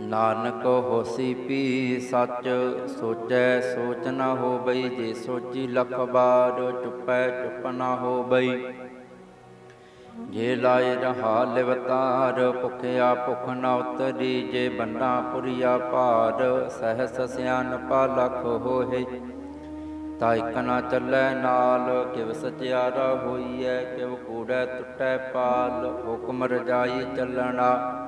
ਨਾਨਕ ਹੋਸੀ ਪੀ ਸੱਚ ਸੋਚੈ ਸੋਚ ਨਾ ਹੋਬਈ ਜੇ ਸੋਚੀ ਲਖ ਬਾਰ ਚੁੱਪੈ ਚੁੱਪ ਨਾ ਹੋਬਈ ਜੇ ਲਾਇ ਰਹਾ ਲਿਵਤਾਰ ਭੁਖਿਆ ਭੁਖ ਨਾ ਉਤਰੀ, ਜੇ ਬੰਨਾ ਪੁਰੀਆ ਭਾਰ, ਸਹਸ ਸਿਆਨਪਾ ਲਖ ਹੋਏ ਤਾ ਨਾ ਚੱਲੈ ਨਾਲ, ਕਿਵ ਸਚਿਆਰਾ ਹੋਈਐ, ਕਿਵ ਕੂੜੈ ਟੁੱਟੈ ਪਾਲ, ਹੁਕਮ ਰਜਾਈ ਚੱਲਣਾ।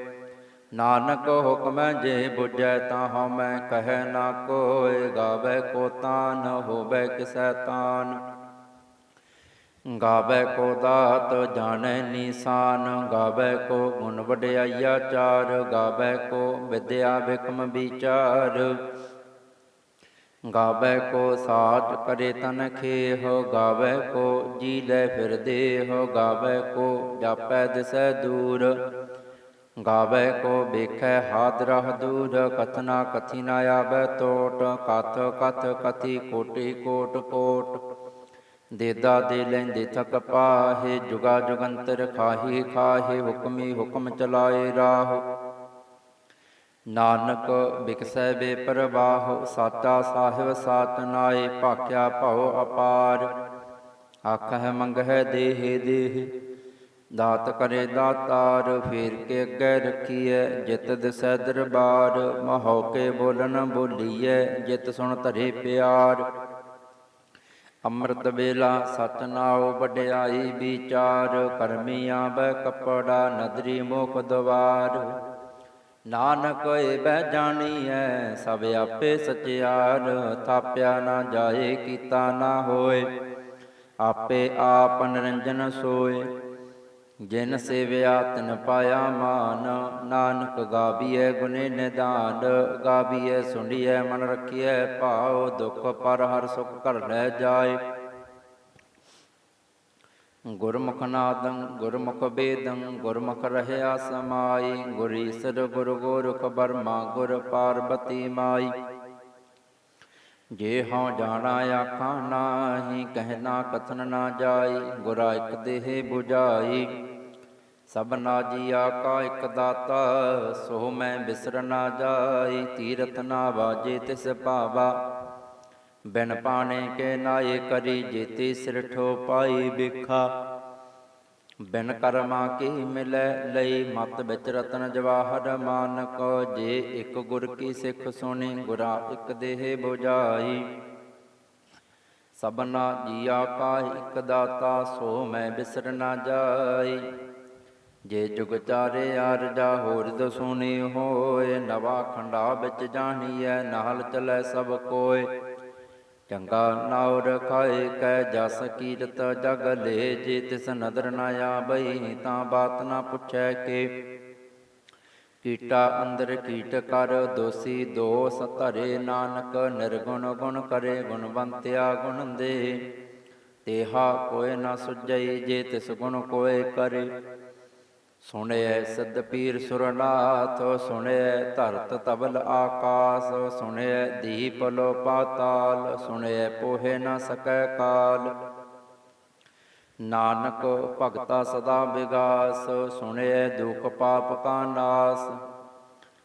ਨਾਨਕ ਹੁਕਮੈ ਜੇ ਬੁਝੈ ਤਾਂ ਹਉਮੈ ਕਹੈ ਨਾ ਕੋਇ, ਗਾਵੇ ਕੋ ਤਾਨ, ਹੋਵੇ ਕਿਸੈ ਤਾਨ। ਗਾਵੇ ਕੋ ਦਾਤ, ਜਾਣੈ ਨੀਸਾਨ, ਗਾਵੇ ਕੋ ਗੁਣ ਵਡਿਆਈਆ ਚਾਰ, ਗਾਵੇ ਕੋ ਵਿਦਿਆ ਵਿਕਮ ਵਿਚਾਰ। ਗਾਵੇ ਕੋ ਸਾਚ ਕਰੇ ਤਨ ਖੇਹ, ਗਾਵੇ ਕੋ ਜੀ ਲੈ ਫਿਰ ਦੇਹ, ਗਾਵੇ ਕੋ ਜਾਪੈ ਦਿਸੈ ਦੂਰ। ਗਾਵੇ ਕੋ ਵੇਖੈ ਹਾਦਰਹ ਦੂਰ, ਕਥਨਾ ਕਥੀ ਨਾ ਆਵੇ ਟੋਟ ਕਥ ਕਥ ਕਥੀ ਕੋਟੀ ਕੋਟ ਕੋਟ। ਦੇਦਾ ਦੇ ਲੈਂਦੇ ਥਕ ਪਾਹੇ, ਜੁਗਾ ਜੁਗੰਤਰ ਖਾਹੀ ਖਾਹੇ, ਹੁਕਮੀ ਹੁਕਮ ਚਲਾਏ ਰਾਹ। ਨਾਨਕ ਵਿਕਸੈ ਬੇਪਰਵਾਹ, ਸਾਚਾ ਸਾਹਿਬ ਸਾਚ ਨਾਏ, ਭਾਖਿਆ ਭਉ ਅਪਾਰ। ਆਖਹਿ ਮੰਗਹਿ ਦੇਹ ਦੇਹ। ਦਾਤ ਕਰੇ ਦਾਤਾਰ, ਫੇਰ ਕੇ ਅੱਗੇ ਰੱਖੀਐ, ਜਿਤ ਦਿਸੈ ਦਰਬਾਰ ਮਹੋ ਕੇ ਬੋਲਨ ਬੋਲੀਐ, ਜਿਤ ਸੁਣ ਧਰੇ ਪਿਆਰ। ਅੰਮ੍ਰਿਤ ਵੇਲਾ ਸਚ ਨਾਉ ਵਡਿਆਈ ਵਿਚਾਰ ਕਰਮੀ ਆਵੈ ਕਪੜਾ ਨਦਰੀ ਮੁਖ ਦਵਾਰ। ਨਾਨਕ ਏ ਬਹਿ ਜਾਣੀਐ, ਸਭ ਆਪੇ ਸਚਿਆਰ, ਥਾਪਿਆ ਨਾ ਜਾਏ, ਕੀਤਾ ਨਾ ਹੋਏ। ਆਪੇ ਆਪ ਨਿਰੰਜਨ ਸੋਏ ਜਿਨ ਸੇਵਿਆ ਤਿਨ ਪਾਇਆ ਮਾਨ, ਨਾਨਕ ਗਾਬੀਐ ਗੁਨੇ ਨਿਦਾਨ, ਗਾਬੀਐ ਸੁਣੀਐ ਮਨ ਰਖੀਐ ਭਾਉ, ਦੁਖ ਪਰ ਹਰ ਸੁਖ ਘਰ ਲੈ ਜਾਏ। ਗੁਰਮੁਖ ਨਾਦੰ, ਗੁਰਮੁਖ ਬੇਦੰ, ਗੁਰਮੁਖ ਰਹਿਆ ਸਮਾਈ ਗੁਰੀਸਰ ਗੁਰ ਗੋਰਖ ਬਰਮਾ, ਗੁਰ ਪਾਰਬਤੀ ਮਾਈ। ਜੇ ਹਉ ਜਾਣਾ ਆਖਾਂ, ਨਾਹੀ ਕਹਿਣਾ ਕਥਨ ਨਾ ਜਾਈ, ਗੁਰਾ ਇਕ ਦੇਹ 부ਜਾਈ ਸਭਨਾ ਜੀਆ ਕਾ ਇਕ ਦਾਤਾ ਸੋ ਮੈਂ ਬਿਸਰ ਨਾ ਜਾਈ, ਤੀਰਥ ਨਾ ਵਾਜੇ ਤਿਸ ਭਾਵਾ। ਬਿਨ ਪਾਣੇ ਕੇ ਨਾਏ ਕਰੀ ਜੇਤੀ ਸਿਰ ਪਾਈ ਬਿਖਾ ਬਿਨ ਕਰਮਾ ਕੀ ਮਿਲੈ ਲਈ ਮਤ ਵਿੱਚ ਰਤਨ ਜਵਾਹਰ ਮਾਨਕ, ਜੇ ਇੱਕ ਗੁਰ ਕੀ ਸਿੱਖ ਸੁਣੀ, ਗੁਰਾ ਇੱਕ ਦੇਹ 부ਜਾਈ ਸਭਨਾ ਜੀਆ ਕਾ ਇੱਕ ਦਾਤਾ ਸੋ ਮੈਂ ਬਿਸਰ ਨਾ ਜਾਈ। ਜੇ ਜੁਗ ਚਾਰੇ ਆਰਜਾ ਹੋਰ ਦਸੂਨੀ ਹੋਏ, ਨਵਾ ਖੰਡਾ ਵਿੱਚ ਜਾਣੀਐ, ਨਾਲ ਚਲੈ ਸਭ ਕੋਏ। ਚੰਗਾ ਨਾਉ ਰਖਾਏ ਕੈ ਜਸ ਕੀਰਤ ਜਗ ਲੇ, ਜੇ ਤਿਸ ਨਦਰ ਨਾ ਆਬਈ ਤਾਂ ਬਾਤ ਨਾ ਪੁੱਛੈ ਕੇ। ਕੀਟਾ ਅੰਦਰ ਕੀਟ ਕਰ, ਦੋਸੀ ਦੋਸ ਧਰੇ ਨਾਨਕ, ਨਿਰਗੁਣ ਗੁਣ ਕਰੇ ਗੁਣਵੰਤਿਆ ਗੁਣ ਦੇ ਤੇਹਾ ਕੋਇ ਨਾ ਸੁਝਈ, ਜੇ ਤਿਸ ਗੁਣ ਕੋਏ ਕਰੇ। ਸੁਣਿਐ ਸਦ ਪੀਰ ਸੁਰਨਾਥ ਸੁਣਿਐ ਧਰਤ ਤਬਲ ਆਕਾਸ ਸੁਣਿਐ ਦੀਪ ਲੋ ਪਾਤਾਲ ਸੁਣਿਐ ਪੋਹੇ ਨਾ ਸਕੈ ਕਾਲ। ਨਾਨਕ ਭਗਤਾ ਸਦਾ ਵਿਗਾਸ ਸੁਣਿਐ ਦੁਖ ਪਾਪ ਕਾ ਨਾਸ।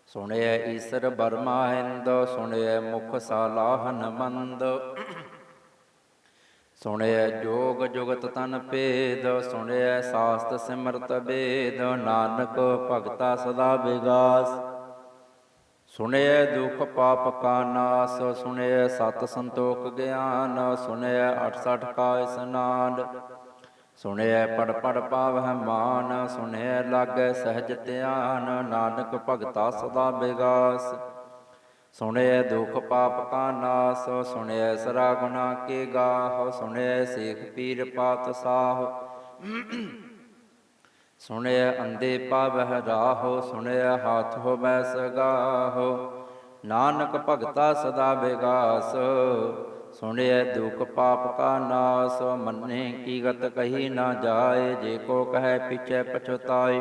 ਸੁਣਿਐ ਈਸਰ ਬਰਮਾਹਿੰਦ ਸੁਣਿਐ ਮੁਖ ਸਾਲਾਹਨ ਮੰਦ ਸੁਣਿਐ ਜੋਗ ਜੁਗਤ ਤਨ ਭੇਦ, ਸੁਣਿਐ ਸਾਸਤ ਸਿਮਰਤ ਬੇਦ ਨਾਨਕ ਭਗਤਾ ਸਦਾ ਵਿਗਾਸ। ਸੁਣਿਐ ਦੁਖ ਪਾਪ ਕਾ ਨਾਸ, ਸੁਣਿਐ ਸਤ ਸੰਤੋਖ ਗਿਆਨ, ਸੁਣਿਐ 68 ਕਾ ਇਸਨਾਨ। ਸੁਣਿਐ ਪੜ ਪੜ ਪਾਵਹਿ ਮਾਨ, ਸੁਣਿਐ ਲਾਗੈ ਸਹਿਜ ਧਿਆਨ, ਨਾਨਕ ਭਗਤਾ ਸਦਾ ਵਿਗਾਸ। ਸੁਣਿਐ ਦੁਖ ਪਾਪ ਕਾ ਨਾਸ, ਸੁਣਿਐ ਸਰਾ ਗੁਨਾ ਕੇ ਗਾਹ, ਸੁਣਿਐ ਸੇਖ ਪੀਰ ਪਾਤ ਸਾਹ। ਸੁਣਿਐ ਅੰਦੇ ਪਾਵਹਿ ਰਾਹੋ, ਸੁਣਿਐ ਹਾਥ ਹੋਵੈ ਸਗਾਹੋ। ਨਾਨਕ ਭਗਤਾ ਸਦਾ ਵਿਗਾਸ, ਸੁਣਿਐ ਦੁਖ ਪਾਪ ਕਾ ਨਾਸ। ਮੰਨੇ ਕੀ ਗਤ ਕਹੀ ਨਾ ਜਾਏ, ਜੇ ਕੋ ਕਹੈ ਪਿਛੈ ਪਛਤਾਏ।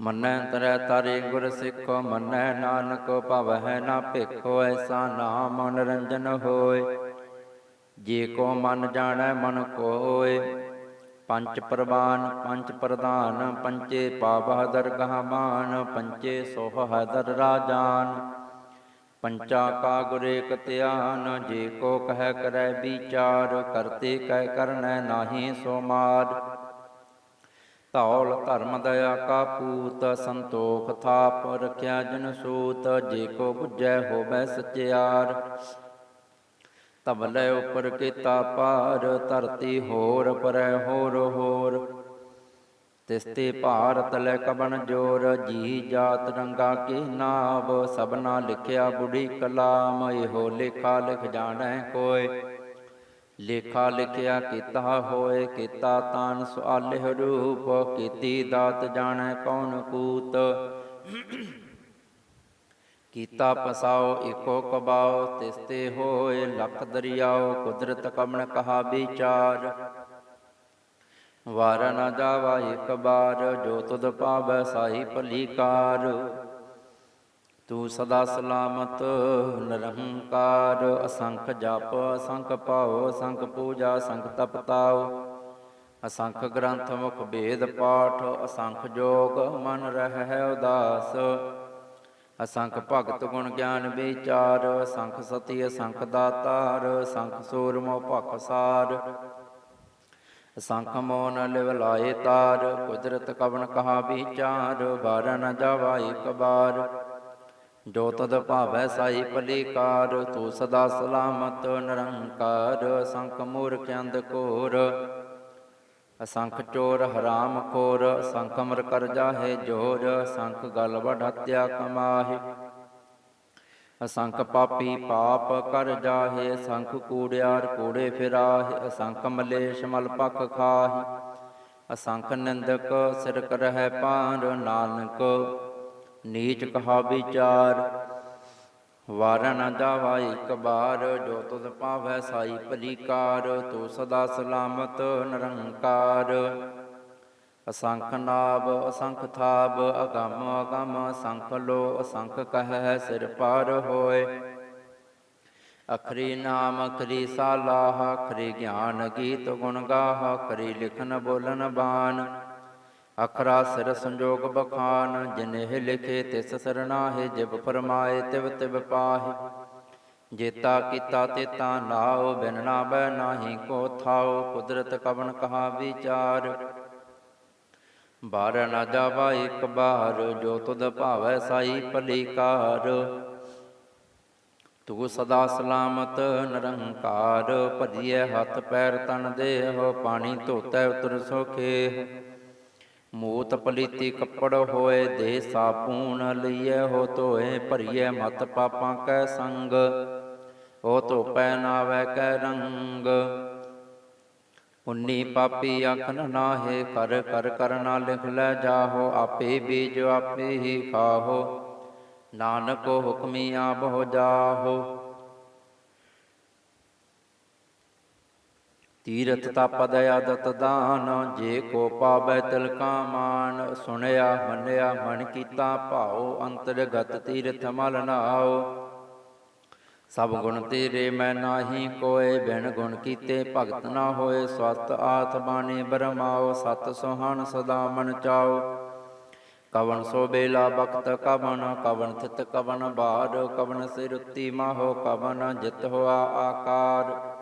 ਮੰਨੈ ਤਰੈ ਤਾਰੇ ਗੁਰ ਸਿੱਖ, ਮੰਨੈ ਨਾਨਕ ਭਵਹਿ ਨਾ ਭਿਖੋ, ਐਸਾ ਨਾਮ ਨਿਰੰਜਨ ਹੋਏ। ਜੇ ਕੋ ਮਨ ਜਾਣੈ, ਮਨ ਕੋਏ। ਪੰਚ ਪ੍ਰਵਾਨ, ਪੰਚ ਪ੍ਰਧਾਨ, ਪੰਚੇ ਪਾਵਹ ਦਰਗਾਹ ਮਾਨ, ਪੰਚੇ ਸੋਹ ਹਦਰ ਰਾਜਾਨ। ਪੰਚਾ ਕਾ ਗੁਰੇਕ ਧਿਆਨ, ਜੇ ਕੋ ਕਹਿ ਕਰੈ ਵਿਚਾਰ, ਕਰਤੇ ਕਹਿ ਕਰਨੈ ਨਾਹੀ ਸੋ ਮਾਰ। ਧੌਲ ਧਰਮ ਦਇਆ ਕਾ ਪੂਤ ਸੰਤੋਖ ਥਾਪ ਰਖਿਆ ਜਨ ਸੂਤ, ਜੇ ਕੋ ਬੁਝੈ ਹੋਵੈ ਸਚਿਆਰ। ਤਬਲੇ ਉਪਰ ਕੀਤਾ ਪਾਰ ਧਰਤੀ ਹੋਰ ਪਰੈ ਹੋਰ ਹੋਰ। ਤਿਸਤੇ ਭਾਰਤ ਲੈ ਕਬਨ ਜੋਰ ਜੀ ਜਾਤ ਰੰਗਾ ਕੇ ਨਾਮ ਸਭਨਾ ਲਿਖਿਆ ਬੁੜੀ ਕਲਾਮ, ਇਹੋ ਲੇਖਾ ਲਿਖ ਜਾਣੈ ਕੋਏ ਲੇਖਾ ਲਿਖਿਆ ਕੀਤਾ ਹੋਏ, ਕੀਤਾ ਤਾਨ ਸੁਆਲਿਹ ਰੂਪ, ਕੀਤੀ ਦਾਤ ਜਾਣੈ ਕੌਣ ਕੂਤ। ਕੀਤਾ ਪਸਾਓ ਏਕੋ ਕਬਾਓ, ਤਿਸਤੇ ਹੋਏ ਲਖ ਦਰਿਆਓ, ਕੁਦਰਤ ਕਮਣ ਕਹਾ ਵਿਚਾਰ। ਵਾਰ ਨਾ ਜਾਵਾ ਇਕ ਬਾਰ, ਜੋ ਤੁਧ ਪਾਵੈ ਸਾਈ ਭਲੀਕਾਰ ਤੂੰ ਸਦਾ ਸਲਾਮਤ ਨਿਰਹੰਕਾਰ ਅਸੰਖ ਜਪ, ਅਸੰਖ ਭਾਉ, ਅਸੰਖ ਪੂਜਾ, ਅਸੰਖ ਤਪ ਤਾਉ ਅਸੰਖ ਗ੍ਰੰਥ ਮੁਖ ਭੇਦ ਪਾਠ, ਅਸੰਖ ਜੋਗ ਮਨ ਰਹਿ ਉਦਾਸ। ਅਸੰਖ ਭਗਤ ਗੁਣ ਗਿਆਨ ਵਿਚਾਰ, ਅਸੰਖ ਸਤੀ, ਅਸੰਖ ਦਾਤਾਰ, ਅਸੰਖ ਸੂਰਮੋ ਭਖ ਸਾਰ। ਅਸੰਖ ਮੋਨ ਲਿਵ ਲਾਏ ਤਾਰ, ਕੁਦਰਤ ਕਵਨ ਕਹਾ ਵਿਚਾਰ ਬਾਰ ਨ ਜਾਵਾ ਇਕ ਬਾਰ ਜੋ ਤਦ ਭਾਵੈ ਸਾਈ ਭਲੀਕਾਰ, ਤੂੰ ਸਦਾ ਸਲਾਮਤ, ਨਿਰੰਕਾਰ ਅਸੰਖ ਮੂਰਖ ਅੰਧ ਘੋਰ। ਅਸੰਖ ਚੋਰ ਹਰਾਮ ਖੋਰ ਅਸੰਖ ਅਮਰ ਕਰ ਜਾਹੇ ਜੋਰ ਅਸੰਖ ਗਲ ਵਡ ਹਤਿਆ ਕਮਾਹੇ। ਅਸੰਖ ਪਾਪੀ ਪਾਪ ਕਰ ਜਾਹੇ, ਸੰਖ ਕੂੜਿਆਰ ਕੂੜੇ ਫਿਰਾਹੇ, ਅਸੰਖ ਮਲੇਸ਼ ਮਲ ਪਖ ਖਾਹੇ। ਅਸੰਖ ਨਿੰਦਕ ਸਿਰ ਕਰਹਿ ਪਾਰ ਨਾਨਕ ਨੀਚ ਕਹਾ ਵਿਚਾਰ, ਵਾਰ ਨ ਜਾਵਾ ਇਕ ਬਾਰ, ਜੋ ਤੁਧ ਪਾਵੈ ਸਾਈ ਭਲੀਕਾਰ ਤੂੰ ਸਦਾ ਸਲਾਮਤ ਨਿਰੰਕਾਰ। ਅਸੰਖ ਨਾਭ ਅਸੰਖ ਥਾਬ ਅਗੰਮ ਅਗੰਮ ਅਸੰਖ ਲੋ, ਅਸੰਖ ਕਹੈ ਸਿਰ ਪਾਰ ਹੋਏ। ਅਖਰੀ ਨਾਮ, ਅਖਰੀ ਸਾਲਾਹ, ਅਖਰੀ ਗਿਆਨ ਗੀਤ ਗੁਣ ਗਾਹ, ਅਖਰੀ ਲਿਖਨ ਬੋਲਨ ਬਾਨ ਅਖਰਾ ਸਿਰ ਸੰਜੋਗ ਬਖਾਨ, ਜਿਨਹਿ ਲਿਖੇ ਤਿਸ ਸਰਨਾਹੇ ਜਿਬ ਫਰਮਾਏ ਤਿਵ ਤਿਵ ਪਾਹੇ। ਜੇਤਾ ਕੀਤਾ ਤੇਤਾ ਨਾਉ, ਬਿਨ ਨਾ ਬੈ ਨਾਹੀ ਕੋ ਥਾਉ, ਕੁਦਰਤ ਕਵਨ ਕਹਾ ਵਿਚਾਰ। ਬਾਰ ਨਾ ਜਾਵਾ ਇਕ ਬਾਰ, ਜੋ ਤੁਧ ਭਾਵੈ ਸਾਈ ਭਲੀਕਾਰ। ਤੂੰ ਸਦਾ ਸਲਾਮਤ ਨਿਰੰਕਾਰ ਭਜੀਐ ਹੱਥ ਪੈਰ ਤਨ ਦੇਹ, ਪਾਣੀ ਧੋਤੈ ਉਤਰ ਸੋਖੇ। ਮੂਤ ਪਲੀਤੀ ਕੱਪੜ ਹੋਏ ਦੇ ਸਾਪੂਨ ਲਈਐ ਹੋ ਧੋਏ ਭਰੀਐ ਮਤ ਪਾਪਾਂ ਕੈ ਸੰਗ, ਹੋ ਧੋਪੈ ਨਾਵੈ ਕੈ ਰੰਗ। ਉਨੀ ਪਾਪੀ ਆਖਨ ਨਾਹੇ ਕਰ ਕਰ ਕਰਨਾ ਲਿਖ ਲੈ ਜਾਹੋ, ਆਪੇ ਬੀਜ ਆਪੇ ਹੀ ਖਾਹੋ। ਨਾਨਕ ਹੁਕਮੀ ਆਪ ਹੋ ਜਾਹੋ। ਤੀਰਥ ਤਪਦ ਆਦਤ ਦਾਨ, ਜੇ ਕੋ ਪਾਵੈ ਤਿਲ ਕਾ ਮਾਨ। ਸੁਣਿਆ, ਮੰਨਿਆ, ਮਨ ਕੀਤਾ ਭਾਉ, ਅੰਤਰਗਤ ਤੀਰਥ ਮਲ ਨਾਉ। ਸਭ ਗੁਣ ਤੇਰੇ ਮੈਂ ਨਾਹੀ, ਕੋਏ ਬਿਨ ਗੁਣ ਕੀਤੇ ਭਗਤ ਨਾ ਹੋਏ। ਸਵਤ ਆਥ ਬਾਣੀ ਬਰਮਾਓ ਸਤ ਸੁਹਾਨ ਸਦਾ ਮਨ ਚਾਓ ਕਵਨ ਸੋ ਬੇਲਾ ਬਖਤ ਕਵਨ ਕਵਨ ਥਿਤ ਕਵਨ ਬਾਰ। ਕਵਨ ਸਿਰੁੱਤੀ ਮਾਹੋ ਕਵਨ, ਜਿਤ ਹੋਆ ਆਕਾਰ।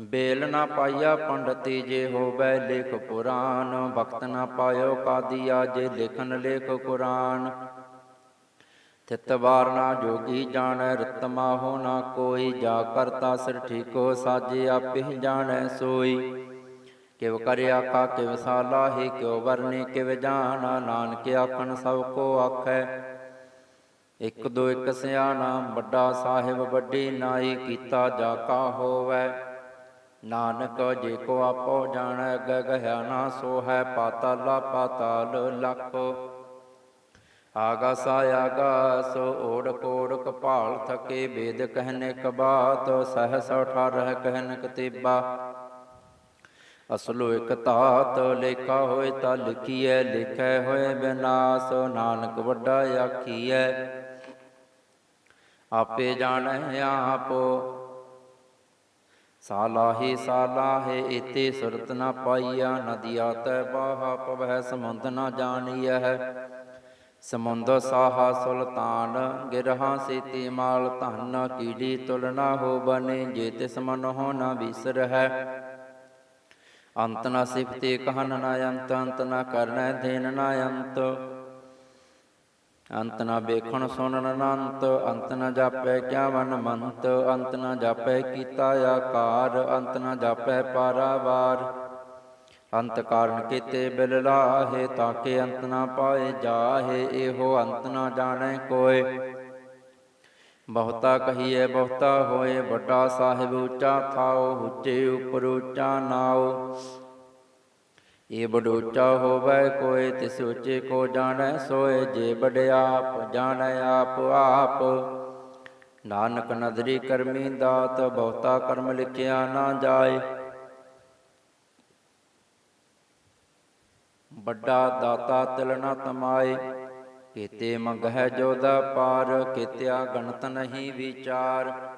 ਬੇਲ ਨਾ ਪਾਈਆ ਪੰਡਤੀ ਜੇ ਹੋਵੇ ਲੇਖ ਪੁਰਾਨ ਭਗਤ ਨਾ ਪਾਇਓ ਕਾਦੀਆ ਜੇ ਲਿਖਨ ਲੇਖ ਕੁਰਾਨ। ਤਿਤ ਨਾ ਜੋਗੀ ਜਾਣੈ ਰਤਮਾ ਹੋ ਨਾ ਕੋਈ, ਜਾ ਕਰਤਾ ਸਿਰ ਠੀਕੋ, ਸਾਜੇ ਆਪੇ ਜਾਣੈ ਸੋਈ। ਕਿਵ ਕਰਿਆ ਕਾ ਕਿਵ ਸਾਲਾਹੀ ਕਿਉ ਵਰਨੇ ਕਿਵ ਜਾਣਾ, ਨਾਨਕ ਆਖਣ ਸਭ ਕੋ ਆਖੈ। ਇਕ ਦੋ ਇਕ ਸਿਆਣਾ, ਵੱਡਾ ਸਾਹਿਬ ਵੱਡੀ ਨਾਈ, ਕੀਤਾ ਜਾ ਕਾ ਹੋਵੈ। ਨਾਨਕ ਜੇ ਕੋ ਆਪੋ ਜਾਣੈ ਅਗੈ ਨਾ ਸੋ ਹੈ ਪਾਤਾਲਾ ਪਾਤਾਲ ਲਖ। ਆਗਾਸ ਆਗਾਸ, ਓੜ ਕੋੜ ਕਪਾਲ ਥਕੇ, ਵੇਦ ਕਹਿਨੇ ਕਬਾਤ ਸਹਸ ਅਠਾਰਹ ਕਹਿਨ ਕਤੀਬਾ ਅਸਲੋ ਇਕ ਤਾਤ ਲੇਖਾ ਹੋਏ ਤਾਂ ਲਿਖੀਐ, ਲਿਖੈ ਹੋਏ ਬਿਨਾਸ਼, ਨਾਨਕ ਵੱਡਾ ਆਖੀਐ। ਆਪੇ ਜਾਣੈ ਆਪੋ ਸਾਲਾਹੇ ਸਾਲਾਹੇ ਇਤੇ ਸੁਰਤ ਨਾ ਪਾਈਆ ਨਦੀਆ ਤੈ ਬਾਹਾ, ਪਵਹਿ ਸਮੁੰਦ ਨਾ ਜਾਣੀਐ। ਸਮੁੰਦ ਸਾਹਾ ਸੁਲਤਾਨ, ਗਿਰਹਾ ਸੀਤੀ ਮਾਲ ਧਨ ਕੀੜੀ ਤੁਲਨਾ ਹੋ ਬਨੇ, ਜੇ ਤਿਸ ਮਨ ਹੋ ਨਾ ਵਿਸਰ ਹੈ। ਅੰਤ ਨਾ ਸਿਫਤੇ ਕਹਨ ਨਾ ਅੰਤ ਅੰਤ ਨਾ ਕਰਨੈ ਦੇਨ ਨਾ ਅੰਤ। ਅੰਤ ਨਾ ਵੇਖਣ ਸੁਣਨ ਅਨੰਤ ਅੰਤ ਨਾ ਜਾਪੈ ਕਿਆ ਵਨ ਮੰਤ, ਅੰਤ ਨਾ ਜਾਪੈ ਕੀਤਾ ਆਕਾਰ, ਅੰਤ ਨਾ ਜਾਪੈ ਪਾਰਾਵਾਰ। ਅੰਤ ਕਾਰਨ ਕੀਤੇ ਬਿਲ ਲਾਹੇ, ਤਾਂ ਕਿ ਅੰਤ ਨਾ ਪਾਏ ਜਾਹੇ, ਇਹੋ ਅੰਤ ਨਾ ਜਾਣੈ ਕੋਏ। ਬਹੁਤਾ ਕਹੀਏ ਬਹੁਤਾ ਹੋਏ, ਵੱਡਾ ਸਾਹਿਬ ਉੱਚਾ ਥਾਓ, ਉੱਚੇ ਉਪਰ ਉੱਚਾ ਨਾਓ। ਇਹ ਬੜੂਚਾ ਹੋਵੇ ਕੋਈ ਤਿਸ ਉੱਚੇ ਕੋ ਜਾਣੈ, ਸੋਏ ਜੇ ਬੜਿਆਪ ਜਾਣੈ ਆਪ ਆਪ। ਨਾਨਕ ਨਦਰੀ ਕਰਮੀ ਦਾਤ, ਬਹੁਤਾ ਕਰਮ ਲਿਖਿਆ ਨਾ ਜਾਏ। ਵੱਡਾ ਦਾਤਾ ਤਿਲ ਨਾ ਤਮਾਏ, ਕੀਤੇ ਮੰਗਹਿ ਜੋਦਾ ਪਾਰ, ਕੀਤਿਆ ਗਣਤ ਨਹੀਂ ਵਿਚਾਰ।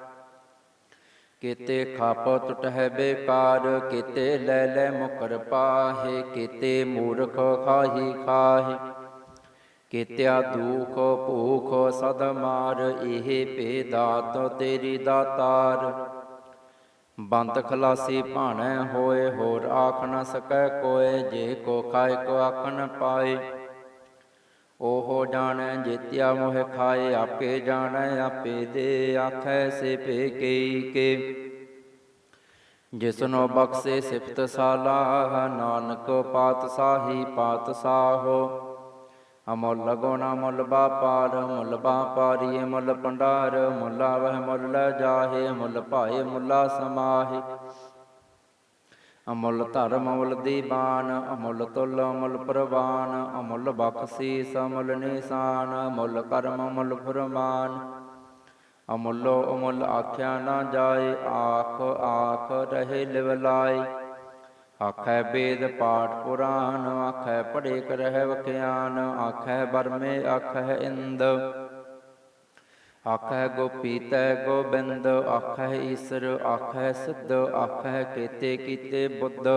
ਕੀਤੇ ਖਾਪ ਟੁਟਹਿ ਬੇਕਾਰ, ਕੀਤੇ ਲੈ ਲੈ ਮੁਕਰ ਪਾਹੇ, ਕੀਤੇ ਮੂਰਖ ਖਾਹੀ ਖਾਹੇ। ਕੀਤਿਆ ਦੁਖ ਭੂਖ ਸਦ ਮਾਰ, ਇਹ ਪੇ ਦਾਤ ਤੇਰੀ ਦਾਤਾਰ ਬੰਦ ਖਲਾਸੀ ਭਾਣੈ ਹੋਏ, ਹੋਰ ਆਖ ਨ ਸਕੈ ਕੋਏ, ਜੇ ਕੋ ਖਾਇ ਕੋ ਆਖ ਪਾਏ। ਓਹੋ ਜਾਣੈ, ਜੇਤਿਆ ਮੋਹ ਖਾਏ, ਆਪੇ ਜਾਣੈ, ਆਪੇ ਦੇ ਆਖੈ ਸੇ ਭੇ ਕਈ ਕੇ। ਜਿਸਨੋ ਬਖਸ਼ੇ ਸਿਫਤ ਸਾਲਾਹ, ਨਾਨਕ ਪਾਤਸ਼ਾਹੀ ਸਾਹੀ ਅਮੁੱਲ ਗੁਣ ਮੁੱਲ ਬਾਪਾਰ ਮੁੱਲ ਬਾਪਾਰੀਏ ਮੁੱਲ ਪੰਡਾਰ, ਮੁੱਲਾ ਵਹਿ ਮੁੱਲ ਲੈ ਜਾਹੇ, ਮੁੱਲ ਭਾਏ ਮੁੱਲਾ ਸਮਾਹੇ। ਅਮੁੱਲ ਧਰਮ ਅਮੁੱਲ ਦੀਵਾਨ, ਅਮੁੱਲ ਤੁਲ ਅਮੁੱਲ ਪ੍ਰਵਾਨ, ਅਮੁੱਲ ਬਖਸ਼ੀਸ ਅਮੁੱਲ ਨਿਸ਼ਾਨ, ਅਮੁੱਲ ਕਰਮ ਅਮੁੱਲ ਫਰਮਾਨ। ਅਮੁੱਲੋ ਅਮੁੱਲ ਆਖਿਆ ਨਾ ਜਾਏ, ਆਖ ਆਖ ਰਹੇ ਲਿਵਲਾਏ ਆਖੈ ਵੇਦ ਪਾਠ ਪੁਰਾਨ ਆਖੈ ਪੜੇ ਕਰਹਿ ਵਖਿਆਨ, ਆਖੈ ਬਰਮੇ ਆਖੈ ਇੰਦ। ਆਖੈ ਗੋਪੀ ਤੈ ਗੋਬਿੰਦ ਆਖੈ ਈਸਰ ਆਖੈ ਸਿੱਧ ਆਖੈ ਕੀਤੇ ਕੀਤੇ ਬੁੱਧ।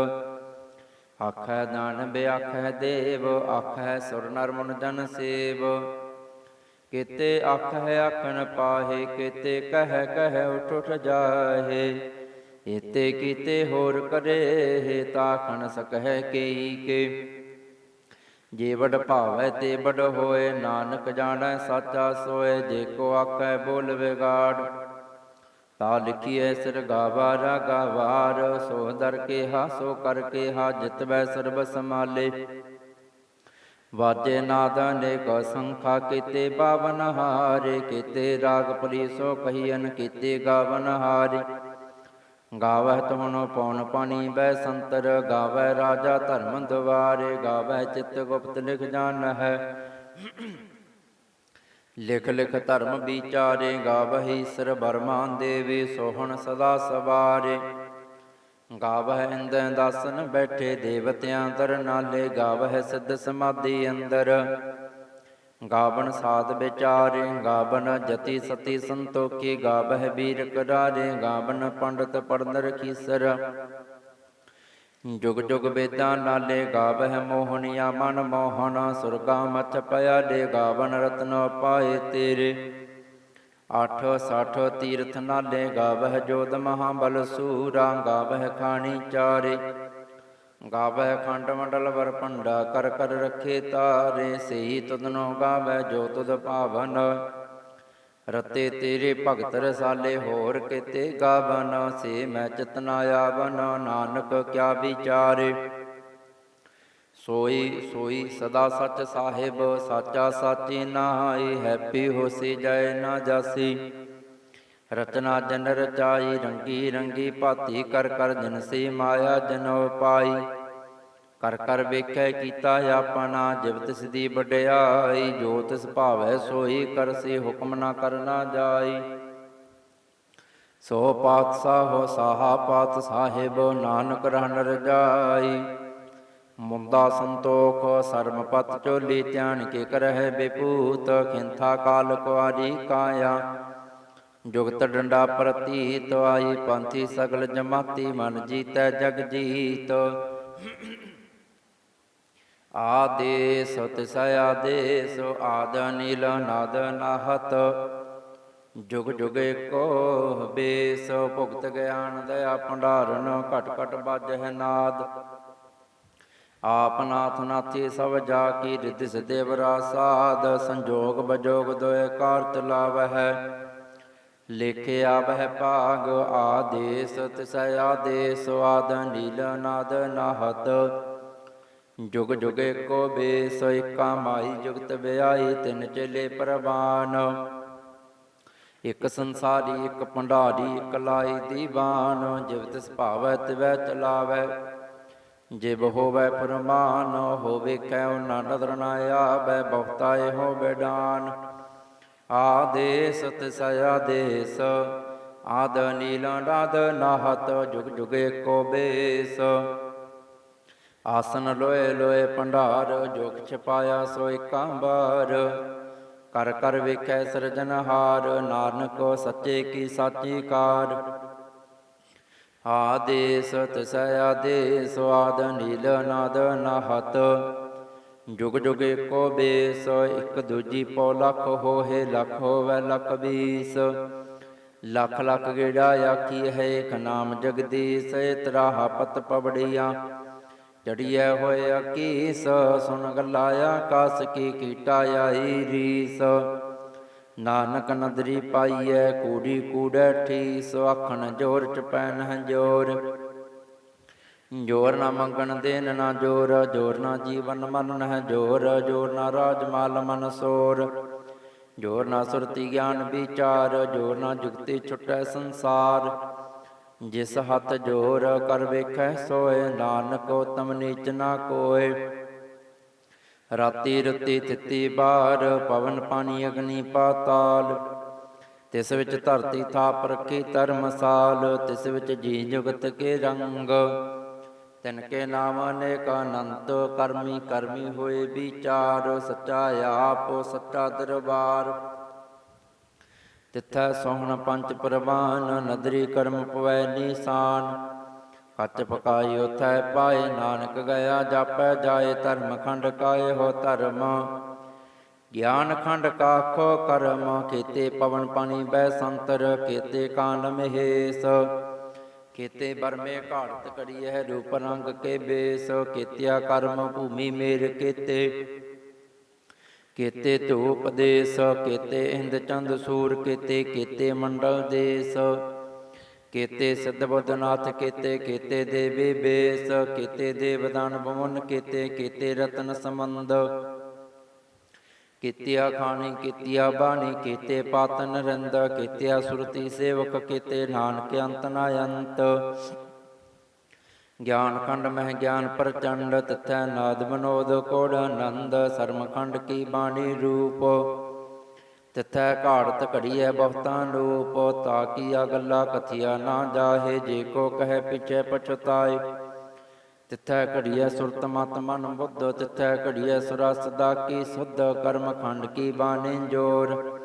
ਆਖੈ ਦਾਨਵ ਆਖੈ ਦੇਵ ਆਖੈ ਸੁਰ ਨਰ ਮਨ ਜਨ ਸੇਵ। ਕੀਤੇ ਆਖੈ ਆਖਣ ਪਾਹੇ, ਕੀਤੇ ਕਹਿ ਕਹਿ ਉਠ ਉਠ ਜਾਹੇ। ਇਤੇ ਕੀਤੇ ਹੋਰ ਕਰੇ ਤਾਖਣ ਸਕਹਿ ਕਈ ਕੇ। ਜੇ ਭਾਵੈ ਤੇ ਬੜ ਹੋਏ, ਨਾਨਕ ਜਾਣੈ ਸਾਚਾ ਸੋਏ, ਜੇ ਕੋ ਆਖੈ ਬੋਲ ਵਿਗਾੜ। ਤਾ ਲਿਖੀਐ, ਸਿਰ ਗਾਵਾ ਰਾਗਾ ਵਾਰ, ਸੋ ਦਰ ਕੇ ਹਾ ਸੋ ਕਰ ਕੇ ਹਾ ਜਿਤਵੈ ਸਰਬ ਸਮਾਲੇ ਵਾਜੇ ਨਾਦ ਅਨੇਕ ਸੰਖਾ, ਕੀਤੇ ਬਾਵਨ ਹਾਰੇ, ਕੀਤੇ ਰਾਗ ਪਰੀ ਸੋ ਕਹੀਨ ਕੀਤੇ ਗਾਵਨ ਹਾਰੇ। ਗਾਵਹਿ ਤੁਮਨੋ ਪਉਨ ਪਾਣੀ ਬੈ ਸੰਤਰ, ਗਾਵਹਿ ਰਾਜਾ ਧਰਮ ਦੁਆਰੇ ਗਾਵਹਿ ਚਿਤ ਗੁਪਤ ਲਿਖ ਜਾਣਹਿ ਲਿਖ ਲਿਖ ਧਰਮ ਵਿਚਾਰੇ, ਗਾਵਹਿ ਈਸਰ ਬਰਮਾਨ ਦੇਵੀ, ਸੋਹਣ ਸਦਾ ਸਵਾਰੇ। ਗਾਵਹਿ ਇੰਦੈ ਦਾਸਨ ਬੈਠੇ, ਦੇਵਤਿਆਂ ਦਰ ਨਾਲੇ, ਗਾਵਹਿ ਸਿੱਧ ਸਮਾਧੀ ਅੰਦਰ। ਗਾਵਨ ਸਾਧ ਵਿਚਾਰੇ, ਗਾਵਨ ਜਤੀ ਸਤੀ ਸੰਤੋਖੀ, ਗਾਵਹਿ ਵੀਰ ਕਰਾਰੇ, ਗਾਵਨ ਪੰਡਤ ਪੜਨ ਰਖੀਸਰ ਜੁਗ ਜੁਗ ਵੇਦਾਂ ਨਾਲੇ ਗਾਵਹਿ ਮੋਹਣਿਆ ਮਨ ਮੋਹਨ ਸੁਰਗਾ ਮਚ ਪਿਆ ਦੇ ਗਾਵਨ ਰਤਨ ਪਾਏ ਤੇਰੇ। ਆਠ ਸਠ ਤੀਰਥ ਨਾਲੇ ਗਾਵਹਿ ਜੋਤ ਮਹਾਬਲ ਸੂਰਾ, ਗਾਵਹਿ ਖਾਣੀ ਚਾਰੇ। ਗਾਵਹਿ ਖੰਡ ਮੰਡਲ ਵਰ ਭੰਡਾ, ਕਰ ਕਰ ਰਖੇ ਤਾਰੇ, ਸਹੀ ਤੁਧਨੋ ਗਾਵਹਿ ਜੋ ਤੁਧ ਭਾਵਨ। ਰਤੇ ਤੇਰੇ ਭਗਤ ਰਸਾਲੇ, ਹੋਰ ਕਿਤੇ ਗਾਵਨ, ਸੇ ਮੈਂ ਚਤਨਾ ਆਵਨ, ਨਾਨਕ ਕਿਆ ਵਿਚਾਰੇ। ਸੋਈ ਸੋਈ ਸਦਾ ਸੱਚ ਸਾਹਿਬ, ਸਾਚਾ ਸਾਚੀ ਨਾਹੀ, ਹੈਪੀ ਹੋਸੀ ਜੈ ਨਾ ਜਾਸੀ। ਰਚਨਾ ਜਨ ਰਚਾਈ ਰੰਗੀ ਰੰਗੀ ਭਾਤੀ ਕਰ ਕਰ ਜਿਨਸੀ ਮਾਇਆ ਜਨੋ ਪਾਈ ਕਰ ਕਰ ਵੇਖੈ ਕੀਤਾ ਆਪਣਾ ਜਿਵ ਤਿਸ ਦੀ ਵਡਿਆਈ, ਜੋ ਤਿਸ ਭਾਵੈ ਸੋਈ ਕਰਸੀ ਹੁਕਮ ਨਾ ਕਰਨਾ ਜਾਈ। ਸੋ ਪਾਤਸ਼ਾਹ ਸਾਹਾ ਪਾਤ ਸਾਹਿਬ, ਨਾਨਕ ਰਹਿਣ ਰਜਾਈ। ਮੁੰਦਾ ਸੰਤੋਖ ਸਰਮ ਪਤ ਚੋਲੀ ਧਿਆਨ ਕੇ ਕਰਹਿ ਬਿਪੂਤ, ਖਿੰਥਾ ਕਾਲ ਕੁਆਰੀ ਕਾਇਆ। ਜੁਗਤ ਡੰਡਾ ਪ੍ਰਤੀਤ ਆਈ ਪੰਥੀ ਸਗਲ ਜਮਾਤੀ ਮਨ ਜੀਤੈ ਜਗ ਜੀਤ। ਆਦੇਸ ਤਿਸ ਆਦੇਸ, ਆਦ ਨੀਲ ਨਾਦ ਨਾਹਤ। ਜੁਗ ਜੁਗ ਏਕੋ ਬੇਸ, ਭੁਗਤ ਗਿਆਨ ਦਇਆ ਭੰਡਾਰਨ, ਘਟ ਘਟ ਬਾਜਹਿ ਨਾਦ। ਆਪ ਨਾਥ ਨਾਥੀ ਸਭ ਜਾ ਕੀ ਰਿੱਧ ਸਦੇਵਰਾ ਸਾਧ ਸੰਜੋਗ ਬਜੋਗ ਦੋਇ ਕਾਰਤ ਲਾਵਹਿ। ਲਿਖਿਆ ਬਹਿ ਭਾਗ ਆਦੇਸ, ਤਿਸ ਆਦੇਸ, ਆਦ ਨੀਲ ਨਾਦ ਨਾਹਤ। ਜੁਗ ਜੁਗ ਏਕੋ ਬੇਸ, ਏਕਾ ਮਾਈ ਜੁਗਤ ਵਿਆਈ ਤਿਨ ਚੇਲੇ ਪ੍ਰਵਾਨ। ਇਕ ਸੰਸਾਰੀ, ਇਕ ਭੰਡਾਰੀ, ਇਕ ਲਾਈ ਦੀਵਾਨ। ਜਿਵ ਤਿਸ ਭਾਵੈ, ਤਿਵੈ ਚਲਾਵੈ, ਜਿਵ ਹੋਵੈ ਫਰਮਾਨ, ਹੋਵੇ ਕੈ ਨਾ ਨਦਰ ਨਾ ਆਵੈ, ਬਹੁਤਾ ਇਹੋ ਬੇਡਾਨ ਆਦੇਸ ਤਿਸ ਆਦੇਸ ਆਦ ਨੀਲ ਨਾਦ ਨਾਹਤ, ਜੁਗ ਜੁਗੇ ਏਕੋ ਬੇਸ। ਆਸਨ ਲੋਏ ਲੋਏ ਭੰਡਾਰ, ਜੋਗ ਛਪਾਇਆ ਸੋ ਇਕਾਂਬਾਰ ਕਰ ਕਰ ਵੇਖੈ ਸਿਰਜਨਹਾਰ ਨਾਨਕ ਸੱਚੇ ਕੀ ਸਾਚੀ ਕਾਰ। ਆਦੇਸ ਤਿਸ ਆਦੇਸ ਆਦ ਨੀਲ ਨਾਦ ਨਹਤ ਜੁਗ ਜੁਗ ਏਕੋ ਬੇਸ, ਇਕ ਦੂਜੀ ਪਉ ਲਖ ਹੋਏ ਲਖ ਹੋਵੇ ਲਖ ਬੀਸ। ਲਖ ਲਖ ਗੇੜਾ ਆਖੀ ਹੈ, ਇਕ ਨਾਮ ਜਗਦੀਸ਼ ਤਰਾਹ ਪਤ ਪਵੜੀਆਂ। ਚੜੀਐ ਹੋਏ ਅਕੀਸ ਸੁਨ ਗੱਲਾ ਆਕਾਸ, ਕੀ ਕੀਟਾ ਆਈ ਰੀਸ। ਨਾਨਕ ਨਦਰੀ ਪਾਈਐ, ਕੂੜੀ ਕੂੜੈ ਠੀਸ, ਆਖਣ ਜੋਰ ਚ ਪੈਨ ਜੋਰ ਜੋਰ ਨਾ ਮੰਗਣ ਦੇਨ ਨਾ ਜੋਰ ਜੋਰ ਨਾ ਜੀਵਨ ਮਰਨ ਹੈ ਜੋਰ ਜੋਰ ਨਾ ਰਾਜ ਮਾਲ ਮਨ ਸੋਰ। ਜੋਰ ਨਾ ਸੁਰਤੀ ਗਿਆਨ ਵਿਚਾਰ, ਜੋਰ ਨਾ ਜੁਗਤੀ ਛੁਟੈ ਸੰਸਾਰ। ਜਿਸ ਹੱਥ ਜੋਰ ਕਰ ਵੇਖੈ ਸੋਏ, ਨਾਨਕ ਉਤਮ ਨੀਚ ਨਾ ਕੋਏ। ਰਾਤੀ ਰਤੀ ਤਿੱਤੀ ਬਾਰ, ਪਵਨ ਪਾਣੀ ਅਗਨੀ ਪਾਤਾਲ। ਤਿਸ ਵਿੱਚ ਧਰਤੀ ਥਾਪ ਰੱਖੀ ਧਰਮਸਾਲ, ਤਿਸ ਵਿੱਚ ਜੀ ਜੁਗਤ ਕੇ ਰੰਗ। ਤਿਨ ਕੇ ਨਾਮ ਅਨੇਕ ਅਨੰਤ, ਕਰਮੀ ਕਰਮੀ ਹੋਏ ਵਿਚਾਰ, ਸੱਚਾ ਆਪ, ਸੱਚਾ ਦਰਬਾਰ। ਤਿੱਥੈ ਸੋਹਣ ਪੰਜ ਪ੍ਰਵਾਨ, ਨਦਰੀ ਕਰਮ ਪਵੈ ਨੀਸਾਨ। ਕੱਚ ਪਕਾਈ ਉਥੈ ਪਾਏ ਨਾਨਕ, ਗਿਆ ਜਾਪੈ ਜਾਏ ਧਰਮ ਖੰਡ ਕਾਏ ਹੋ ਧਰਮ। ਗਿਆਨ ਖੰਡ ਕਾਖੋ ਕਰਮ ਕੀਤੇ ਪਵਨ ਪਾਣੀ ਬੈ ਸੰਤਰ ਕੀਤੇ ਕਾਨ ਮਹੇਸ। ਕੀਤੇ ਬਰਮੇ ਘਾੜਤ ਕੜੀਐ ਰੂਪ ਰੰਗ ਕੇ ਬੇਸ, ਕੀਤਿਆ ਕਰਮ ਭੂਮੀ ਮੇਰ ਕੀਤੇ। ਕੀਤੇ ਧੂਪ ਦੇਸ, ਕੀਤੇ ਇੰਦ ਚੰਦ ਸੂਰ ਕੀਤੇ ਕੀਤੇ ਮੰਡਲ ਦੇਸ। ਕੀਤੇ ਸਿੱਧ ਬੁੱਧਨਾਥ ਕੀਤੇ ਕੀਤੇ ਦੇਵੀ ਬੇਸ, ਕੀਤੇ ਦੇਵਦਾਨ ਭਵਨ ਕੀਤੇ ਕੀਤੇ ਰਤਨ ਸਮੰਦ ਕੀਤਿਆ ਖਾਣੀ, ਕੀਤਿਆ ਬਾਣੀ, ਕੀਤੇ ਪਾਤ ਨਰਿੰਦ ਕੀਤਿਆ ਸੁਰਤੀ ਸੇਵਕ, ਕੀਤੇ ਨਾਨਕ ਅੰਤ ਨਾ ਅੰਤ। ਗਿਆਨ ਖੰਡ ਮਹਿ ਗਿਆਨ ਪ੍ਰਚੰਡ, ਤਥੈ ਨਾਦ ਬਨੋਦ ਕੋੜ ਆਨੰਦ, ਸਰਮ ਖੰਡ ਕੀ ਬਾਣੀ ਰੂਪ। ਤਿਥੈ ਘਾੜਤ ਘੜੀਐ ਬਹੁਤਾਂ ਲੋਪ ਆ ਗੱਲਾਂ ਕਥਿਆ ਨਾ ਜਾਹੇ, ਜੇ ਕੋ ਕਹੈ ਪਿਛੈ ਪਛਤਾਏ। ਤਿਥੈ ਘੜੀਐ ਸੁਰਤ ਮਤ ਮਨ ਬੁੱਧ, ਤਿਥੈ ਘੜੀਐ ਸੁਰਾ ਸਦਾ ਕੀ ਸੁਧ, ਕਰਮ ਖੰਡ ਕੀ ਬਾਣੀ ਜੋਰ।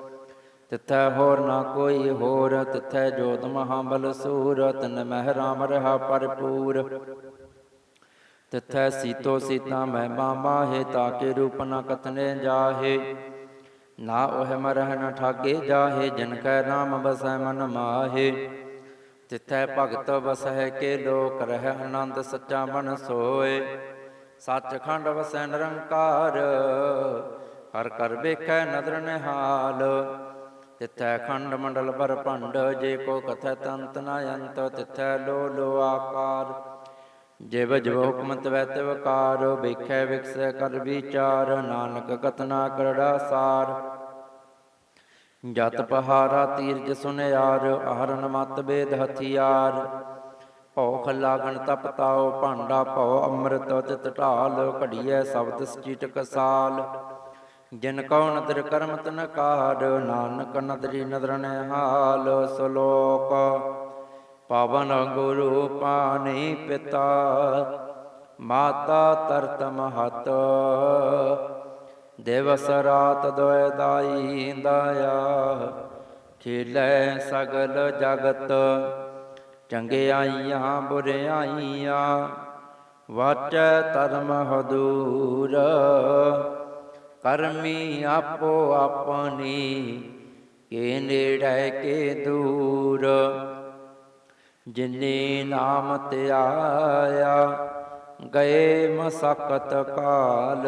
ਤਿਥੈ ਹੋਰ ਨਾ ਕੋਈ ਹੋਰ, ਤਿਥੈ ਜੋਤ ਮਹਾਬਲ ਸੂਰ, ਤਨ ਮਹਿ ਰਾਮ ਰਹਾ ਭਰਪੂਰ। ਤਿਥੈ ਸੀਤੋ ਸੀਤਾ ਮਹਿਮਾ ਮਾਹੇ ਤਾਕੇ ਰੂਪ ਨ ਕਥਨੇ ਜਾਹੇ। ਨਾ ਉਹ ਮਰਹ ਨ ਠਾਗੇ ਜਾਹੇ, ਜਿਨ ਕੈ ਰਾਮ ਬਸੈ ਮਨ ਮਾਹੇ। ਜਿਥੈ ਭਗਤ ਵਸਹਿ ਕੇ ਲੋਕ ਰਹਿ ਆਨੰਦ ਸੱਚਾ ਮਨ ਸੋਏ। ਸੱਚਖੰਡ ਵਸੈ ਨਿਰੰਕਾਰ, ਹਰ ਕਰ ਵੇਖੈ ਨਦਰ ਨਿਹਾਲ। ਤਿਥੈ ਖੰਡ ਮੰਡਲ ਬਰ ਭੰਡ, ਜੇ ਕੋ ਕਥੈ ਤੰਤ ਨ ਅੰਤ, ਤਿਥੈ ਲੋ ਲੋ ਆਕਾਰ। ਜਿਵ ਜਿਵ ਹੁਕਮ ਤਵੈ ਤਿਵ ਕਾਰ, ਵੇਖੈ ਵਿਕਸੈ ਕਰ ਵਿਚਾਰ, ਨਾਨਕ ਕਤਨਾ ਕਰੜਾ ਸਾਰ। ਜਤ ਪਹਾਰਾ ਤੀਰਜ ਸੁਨਿਆਰ ਆਹਰਨ ਮਤ ਬੇਦ ਹਥਿਆਰ। ਭੌਖ ਲਾਗਣ ਤਪਤਾਓ ਭਾਂਡਾ ਭਉ, ਅੰਮ੍ਰਿਤ ਤਿਤ ਢਾਲ, ਘੜੀਐ ਸ਼ਬਦ ਸਚੀਟਕ ਸਾਲ ਜਿਨ ਕਉ ਨਦਰ ਕਰਮ ਤਨ ਕਾਢ ਨਾਨਕ ਨਦਰੀ ਨਦਰਨ ਹਾਲ ਸ਼ਲੋਕ। ਪਵਨ ਗੁਰੂ ਪਾਣੀ ਪਿਤਾ, ਮਾਤਾ ਤਰਤ ਮਹਤ। ਦਿਵਸ ਰਾਤ ਦੋਇ ਦਾਈ ਦਾਇਆ, ਖੇਲੇ ਸਗਲ ਜਗਤ ਚੰਗਿਆਈਆਂ ਬੁਰਿਆਈਆਂ ਵਾਚ ਧਰਮ ਹਦੂਰ, ਕਰਮੀ ਆਪੋ ਆਪਣੀ, ਕੇ ਨੇੜੇ ਕੇ ਦੂਰ। ਜਿਨੇ ਨਾਮ ਤੇ ਆਇਆ, ਗਏ ਮਸਕਤ ਕਾਲ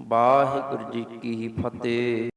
ਵਾਹਿਗੁਰੂ ਜੀ ਕੀ ਫਤਿਹ।